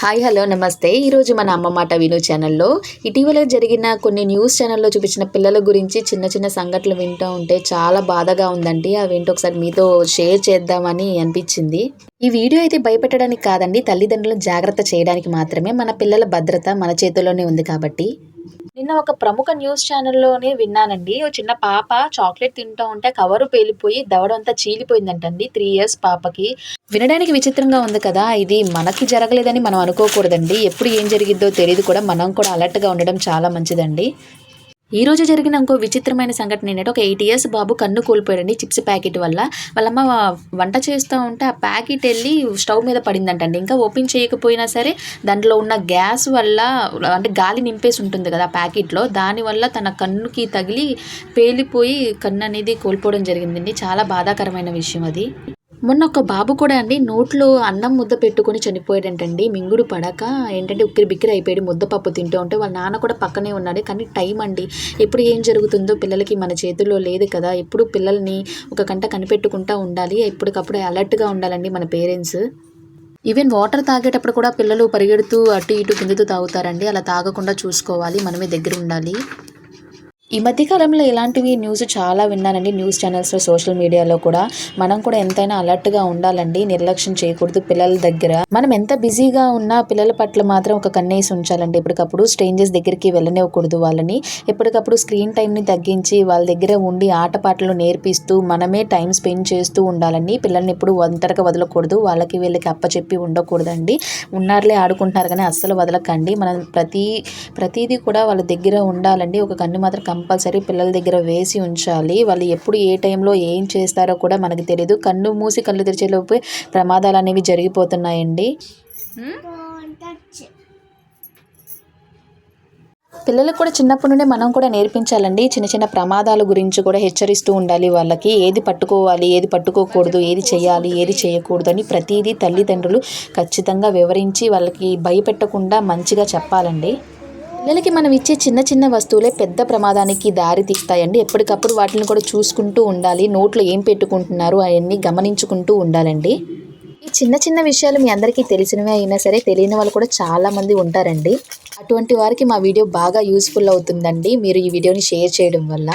Hi hello నమస్తే. ఈరోజు మన అమ్మ మాట విను ఛానల్లో. ఇటీవల జరిగిన కొన్ని న్యూస్ ఛానల్లో చూపించిన పిల్లల గురించి చిన్న చిన్న సంఘటనలు వింటూ ఉంటే చాలా బాధగా ఉందండి. అవి ఒకసారి మీతో షేర్ చేద్దామని అనిపించింది. ఈ వీడియో అయితే భయపెట్టడానికి కాదండి తల్లిదండ్రులను జాగ్రత్త చేయడానికి మాత్రమే. మన పిల్లల భద్రత మన చేతుల్లోనే ఉంది కాబట్టి. నిన్న ఒక ప్రముఖ న్యూస్ ఛానల్లోనే విన్నానండి. ఓ చిన్న పాప చాక్లెట్ తింటూ ఉంటే కవరు పేలిపోయి దవడంతా చీలిపోయిందంటండి త్రీ ఇయర్స్ పాపకి. వినడానికి విచిత్రంగా ఉంది కదా ఇది మనకి జరగలేదని మనం అనుకోకూడదండి. ఎప్పుడు ఏం జరిగిద్దో తెలియదు కూడా మనం కూడా అలర్ట్గా ఉండడం చాలా మంచిదండి. ఈ రోజు జరిగిన ఇంకో విచిత్రమైన సంఘటన ఏంటంటే ఒక ఎయిట్ ఇయర్స్ బాబు కన్ను కోల్పోయాడండి చిప్స్ ప్యాకెట్ వల్ల. వాళ్ళమ్మ వంట చేస్తూ ఉంటే ఆ ప్యాకెట్ వెళ్ళి స్టవ్ మీద పడిందంటండి. ఇంకా ఓపెన్ చేయకపోయినా సరే దాంట్లో ఉన్న గ్యాస్ వల్ల అంటే గాలి నింపేసి ఉంటుంది కదా ఆ ప్యాకెట్లో దానివల్ల తన కన్నుకి తగిలి పేలిపోయి కన్ను అనేది కోల్పోవడం జరిగిందండి. చాలా బాధాకరమైన విషయం అది. మొన్న ఒక బాబు కూడా అండి నోట్లో అన్నం ముద్ద పెట్టుకొని చనిపోయాడంటండి. మింగుడు పడక ఏంటంటే ఉక్కిరి బిక్కిరి అయిపోయాడు ముద్ద పప్పు తింటూ ఉంటే వాళ్ళ నాన్న కూడా పక్కనే ఉన్నాడు. కానీ టైం అండి ఎప్పుడు ఏం జరుగుతుందో పిల్లలకి మన చేతుల్లో లేదు కదా. ఎప్పుడు పిల్లల్ని ఒక గంట కనిపెట్టుకుంటూ ఉండాలి ఎప్పటికప్పుడు అలర్ట్గా ఉండాలండి మన పేరెంట్స్. ఈవెన్ వాటర్ తాగేటప్పుడు కూడా పిల్లలు పరిగెడుతూ అటు ఇటు కిందతో తాగుతారండి. అలా తాగకుండా చూసుకోవాలి మనమే దగ్గర ఉండాలి. ఈ మధ్యకాలంలో ఇలాంటివి న్యూస్ చాలా విన్నానండి. న్యూస్ ఛానల్స్లో సోషల్ మీడియాలో కూడా మనం కూడా ఎంతైనా అలర్ట్గా ఉండాలండి. నిర్లక్ష్యం చేయకూడదు పిల్లల దగ్గర. మనం ఎంత బిజీగా ఉన్నా పిల్లల పట్ల మాత్రం ఒక కన్నేసి ఉంచాలండి. ఎప్పటికప్పుడు స్ట్రేంజర్స్ దగ్గరికి వెళ్ళనివ్వకూడదు వాళ్ళని. ఎప్పటికప్పుడు స్క్రీన్ టైంని తగ్గించి వాళ్ళ దగ్గర ఉండి ఆటపాటలు నేర్పిస్తూ మనమే టైం స్పెండ్ చేస్తూ ఉండాలండి. పిల్లల్ని ఎప్పుడు ఒంటరిగా వదలకూడదు. వాళ్ళకి వీళ్ళకి అప్పచెప్పి ఉండకూడదండి. ఉన్నారులే ఆడుకుంటున్నారు కానీ అస్సలు వదలకండి. మనం ప్రతి ప్రతిదీ కూడా వాళ్ళ దగ్గర ఉండాలండి. ఒక కన్ను మాత్రం కంపల్సరీ పిల్లల దగ్గర వేసి ఉంచాలి. వాళ్ళు ఎప్పుడు ఏ టైంలో ఏం చేస్తారో కూడా మనకు తెలియదు కన్ను మూసి కళ్ళు తెరిచేలోపు ప్రమాదాలు అనేవి జరిగిపోతున్నాయండి. పిల్లలకు కూడా చిన్నప్పటి నుండే మనం కూడా నేర్పించాలండి. చిన్న చిన్న ప్రమాదాల గురించి కూడా హెచ్చరిస్తూ ఉండాలి వాళ్ళకి. ఏది పట్టుకోవాలి ఏది పట్టుకోకూడదు ఏది చేయాలి ఏది చేయకూడదు అని ప్రతిదీ తల్లిదండ్రులు ఖచ్చితంగా వివరించి వాళ్ళకి భయపెట్టకుండా మంచిగా చెప్పాలండి. పిల్లలకి మనం ఇచ్చే చిన్న చిన్న వస్తువులే పెద్ద ప్రమాదానికి దారి తీస్తాయండి. ఎప్పటికప్పుడు వాటిని కూడా చూసుకుంటూ ఉండాలి. నోట్లో ఏం పెట్టుకుంటున్నారు అవన్నీ గమనించుకుంటూ ఉండాలండి. ఈ చిన్న చిన్న విషయాలు మీ అందరికీ తెలిసినవే అయినా సరే తెలియని వాళ్ళు కూడా చాలామంది ఉంటారండి. అటువంటి వారికి మా వీడియో బాగా యూస్ఫుల్ అవుతుందండి. మీరు ఈ వీడియోని షేర్ చేయడం వల్ల.